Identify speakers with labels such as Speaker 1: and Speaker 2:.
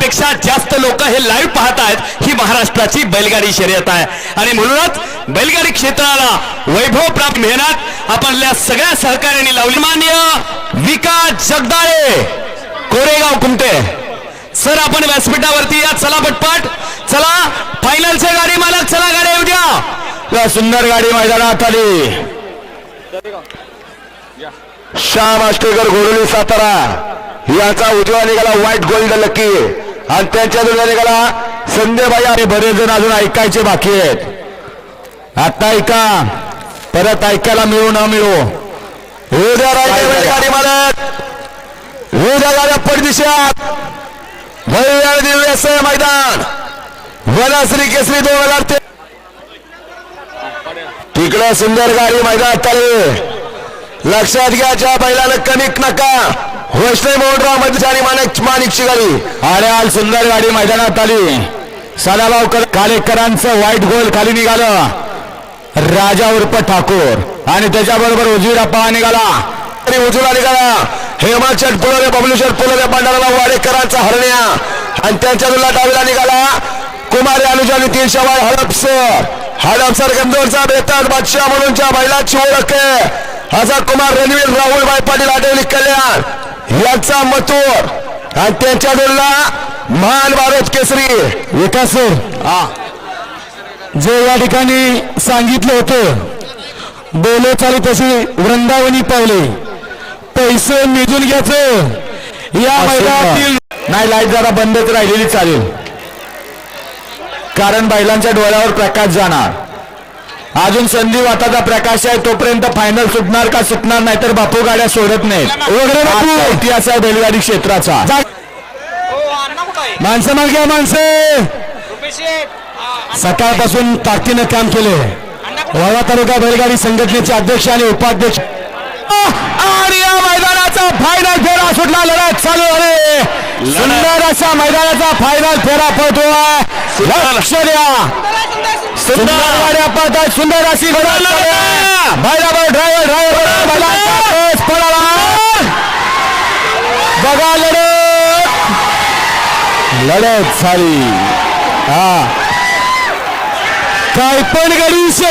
Speaker 1: लाखापेक्षा जास्त लोक हे लाईव्ह पाहत आहेत ही महाराष्ट्राची बैलगाडी शर्यत आहे. आणि म्हणूनच बैलगाडी क्षेत्राला वैभव प्राप्त मेहनत आपल्या सगळ्या सहकार्याने लावली. मान्य विकास जगदाळे कोरेगाव कुमटे. सर आपण व्यासपीठावरती या. चला पटपट. चला फायनलचे गाडी मालक चला गाडी येऊ द्या. सुंदर गाडी मैदानात आली.
Speaker 2: श्याम आष्टेकर घोडोली सातारा. याचा उजवा निघाला व्हाईट गोल्ड लकी आणि त्यांच्या उजवा निघाला संजयबाई आणि बरेच जण अजून ऐकायचे बाकी आहेत. आता ऐका परत ऐकायला मिळू न मिळू. गाडी मालक. उद्या गाड्या पडदिशात. भव्य दिव्य असं मैदान. वनश्री केसरी दोन हजार तिकडं सुंदर गाडी मैदानात चालू लक्षात घ्या ज्या बैलाला कणिक नका. वैष्णव मोडरा मध्ये आणि माणिक माणिकची गाडी. आणि सुंदर गाडी मैदानात आली. सदाभाव कालेकरांचं व्हाईट गोल खाली निघालं. राजा उर्फ ठाकूर. आणि त्याच्याबरोबर उजवीरा पहा निघाला. आणि उजवीला निघाला. हेमंत शेठ पुलवे बबलू पांढराला वाडेकरांचा हरण्या. आणि त्यांच्या दुला डावीला निघाला. कुमारी अनुजानी तीनशे वाय हडपसर. हडपसर गंदोरचा बेताज बादशाह म्हणूनच्या बैलाची ओळख आहे. असा कुमार रणवीर राहुलभाई पाटील आठवली कल्याण यांचा मतूर आणि त्यांच्या जोडला महान भारत केसरी. विकास हा. जे या ठिकाणी सांगितलं होतं बोले चालू तशी वृंदावनी पावले पैसे मिळून घ्यायचं. या मैदानातील नाही लाइट जरा बंदच राहिलेली चालेल. कारण बैलांच्या डोळ्यावर प्रकाश जाणार. अजून संधी वाटाचा प्रकाश आहे तोपर्यंत फायनल सुटणार का सुटणार नाही तर बापू गाड्या सोडत नाहीत. वगैरे बापू! इतिहास आहे बैलगाडी क्षेत्राचा. माणसं मागे घ्या माणसं! सकाळपासून ताकदीनं काम केले. वाडा तालुका बैलगाडी संघटनेचे अध्यक्ष आणि उपाध्यक्ष. आणि या मैदानाचा फायनल फेरा सुटला लढत चालू आहे सुंदर असा मैदानाचा फायनल फेरा पडतोय लक्ष द्या. सुंदर गाड्या पळतात सुंदर अशी बैलाबर ड्रायव्हर ड्रायव्हर पळाला. बघा लढत. लढत झाली. हा. काय पण गडी